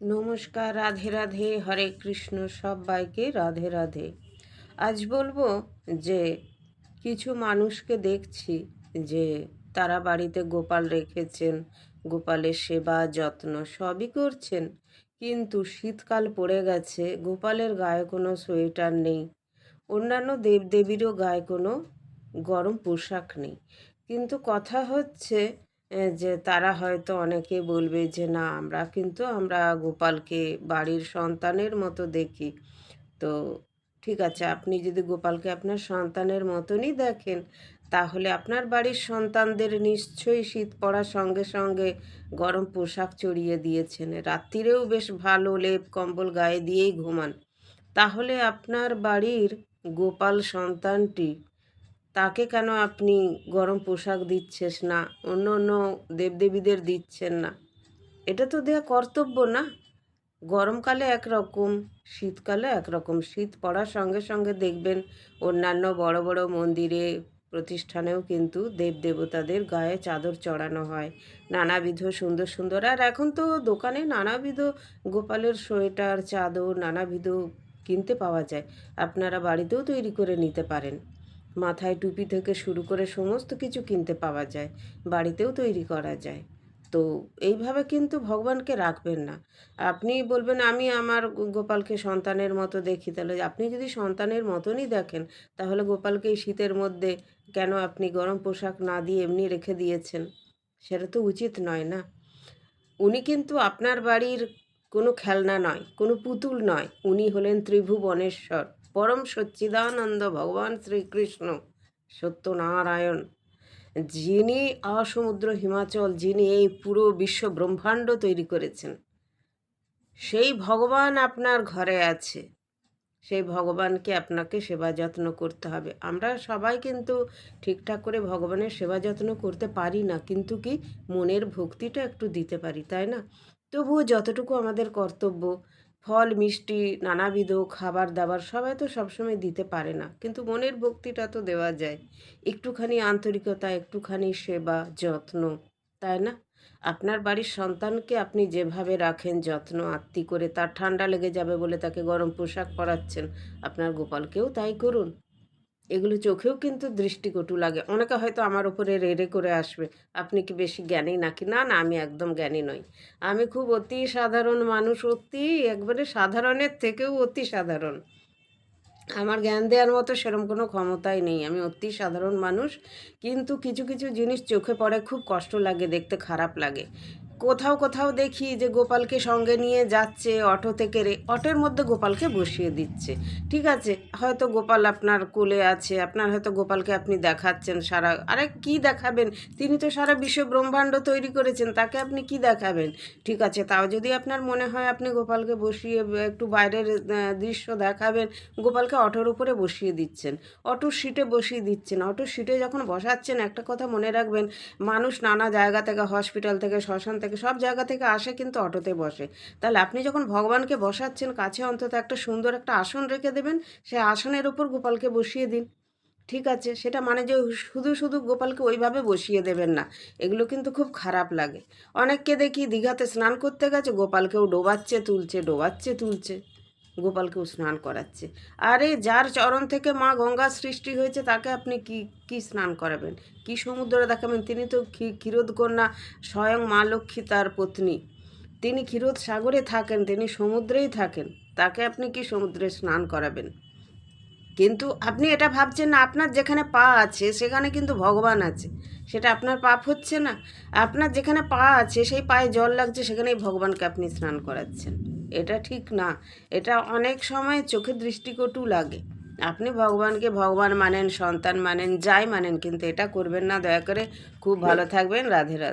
নমস্কার, রাধে রাধে, হরে কৃষ্ণ সবাইকে, রাধে রাধে। আজ বলব যে কিছু মানুষকে দেখছি যে তারা বাড়িতে গোপাল রেখেছেন, গোপালের সেবা, যত্ন সবই করছেন। কিন্তু শীতকাল পড়ে গেছে, গোপালের গায়ে কোনো সোয়েটার নেই। অন্যান্য দেবদেবীরও গায়ে কোনো গরম পোশাক নেই। কিন্তু কথা হচ্ছে যে তারা হয়তো অনেকে বলবে যে, না, আমরা কিন্তু, আমরা গোপালকে, বাড়ির সন্তানের মতো দেখি। তো ঠিক আছে, আপনি যদি গোপালকে আপনার সন্তানের মতনই দেখেন, তাহলে আপনার বাড়ির সন্তানদের নিশ্চয়ই শীত পড়ার সঙ্গে সঙ্গে গরম পোশাক চড়িয়ে দিয়েছেন। রাত্রিরেও বেশ ভালো লেপ কম্বল গায়ে দিয়েই ঘুমান। তাহলে আপনার বাড়ির গোপাল সন্তানটি তাকে কেন আপনি গরম পোশাক দিচ্ছেন না? অন্য অন্য দেবদেবীদের দিচ্ছেন না। এটা তো দেয়া কর্তব্য না। গরমকালে একরকম, শীতকালে একরকম। শীত পড়ার সঙ্গে সঙ্গে দেখবেন অন্যান্য বড় বড় মন্দিরে, প্রতিষ্ঠানেও কিন্তু দেবদেবতাদের গায়ে চাদর চড়ানো হয়। নানাবিধ সুন্দর সুন্দর। আর এখন তো দোকানে নানাবিধ গোপালের সোয়েটার, চাদর, নানাবিধ কিনতে পাওয়া যায়। আপনারা বাড়িতেও তৈরি করে নিতে পারেন। মাথায় টুপি থেকে শুরু করে সমস্ত কিছু কিনতে পাওয়া যায়, বাড়িতেও তৈরি করা যায়। তো এইভাবে কিন্তু ভগবানকে রাখবেন না। আপনি বলবেন, আমি আমার গোপালকে সন্তানের মতো দেখি। তাহলে আপনি যদি সন্তানের মতনই দেখেন, তাহলে গোপালকে এই শীতের মধ্যে কেন আপনি গরম পোশাক না দিয়ে এমনি রেখে দিয়েছেন? সেটা তো উচিত নয় না। উনি কিন্তু আপনার বাড়ির কোনো খেলনা নয়, কোনো পুতুল নয়। উনি হলেন ত্রিভুবনেশ্বর। পরম সচ্চিদানন্দ ভগবান শ্রীকৃষ্ণ সত্যনারায়ণ। যিনি অসমুদ্র হিমাচল, যিনি এই পুরো বিশ্ব ব্রহ্মাণ্ড তৈরি করেছেন, সেই ভগবান আপনার ঘরে আছে। সেই ভগবানকে আপনাকে সেবা যত্ন করতে হবে। আমরা সবাই কিন্তু ঠিকঠাক করে ভগবানের সেবা যত্ন করতে পারি না, কিন্তু কি মনের ভক্তিটা একটু দিতে পারি, তাই না? তবুও যতটুকু আমাদের কর্তব্য ফল, মিষ্টি, নানাবিধ খাবার দাবার সবাই তো সবসময় দিতে পারে না। কিন্তু মনের ভক্তিটা তো দেওয়া যায়। একটুখানি আন্তরিকতা, একটুখানি সেবা, যত্ন, তাই না? আপনার বাড়ির সন্তানকে আপনি যেভাবে রাখেন, যত্ন, আত্মি করে তার ঠান্ডা লেগে যাবে বলে তাকে গরম পোশাক পরাচ্ছেন, আপনার গোপালকেও তাই করুন। এগুলো চোখেও কিন্তু দৃষ্টিকটু লাগে। অনেকে হয়তো আমার উপরে রেড়ে করে আসবে। আপনি কি বেশি জ্ঞানী নাকি? না না, আমি একদম জ্ঞানী নই। আমি খুব অতি সাধারণ মানুষ, অতি একবারে সাধারণের থেকেও অতি সাধারণ। আমার জ্ঞান দেওয়ার মতো সেরকম কোনো ক্ষমতাই নেই। আমি অতি সাধারণ মানুষ, কিন্তু কিছু কিছু জিনিস চোখে পড়ে খুব কষ্ট লাগে, দেখতে খারাপ লাগে। কোথাও কোথাও দেখি যে গোপালকে সঙ্গে নিয়ে যাচ্ছে, অটো থেকে রে, অটোর মধ্যে গোপালকে বসিয়ে দিচ্ছে। ঠিক আছে, হয়তো গোপাল আপনার কোলে আছে, আপনার হয়তো গোপালকে আপনি দেখাচ্ছেন সারা, আরে কি দেখাবেন? তিনি তো সারা বিশ্ব ব্রহ্মাণ্ড তৈরি করেছেন, তাকে আপনি কি দেখাবেন? ঠিক আছে, তাও যদি আপনার মনে হয় আপনি গোপালকে বসিয়ে, একটু বাইরের দৃশ্য দেখাবেন, গোপালকে অটোর উপরে বসিয়ে দিচ্ছেন। অটোর সিটে বসিয়ে দিচ্ছেন। অটোর সিটে যখন বসাচ্ছেন, একটা কথা মনে রাখবেন, মানুষ নানা জায়গা থেকে, হসপিটাল থেকে, শ্মশান থেকে সব জায়গা থেকে আসে কিন্তু অটোতে বসে। তাহলে আপনি যখন ভগবানকে বসাচ্ছেন, কাছে অন্তত একটা সুন্দর একটা আসন রেখে দেবেন সেই আসনের ওপর গোপালকে বসিয়ে দিন। ঠিক আছে, সেটা মানে যে শুধু শুধু গোপালকে ওইভাবে বসিয়ে দেবেন না, এগুলো কিন্তু খুব খারাপ লাগে। অনেককে দেখি দীঘাতে স্নান করতে গেছে, গোপালকেও ডোবাচ্ছে, তুলছে ডোবাচ্ছে, তুলছে। গোপালকেও স্নান করাচ্ছে। আরে যার চরণ থেকে মা গঙ্গা সৃষ্টি হয়েছে, তাকে আপনি কি কি স্নান করাবেন? কি সমুদ্রে দেখাবেন? তিনি তো ক্ষী- ক্ষীরোদ কন্যা, স্বয়ং মা লক্ষ্মী তার পত্নী। তিনি ক্ষীরোদ সাগরে থাকেন, তিনি সমুদ্রেই থাকেন, তাকে আপনি কি সমুদ্রে স্নান করাবেন? কিন্তু আপনি এটা ভাবছেন না, আপনার যেখানে পা আছে, সেখানে কিন্তু ভগবান আছে। সেটা আপনার পাপ হচ্ছে না। আপনার যেখানে পা আছে, সেই পায়ে জল লাগছে, সেখানেই ভগবানকে আপনি স্নান করাচ্ছেন। এটা ঠিক না। এটা অনেক সময় চোখে দৃষ্টিকটু লাগে। আপনি ভগবানকে ভগবান মানেন, সন্তান মানেন, যাই মানেন, কিন্তু এটা করবেন না। দয়া করে খুব ভালো থাকবেন। রাধে রাধে।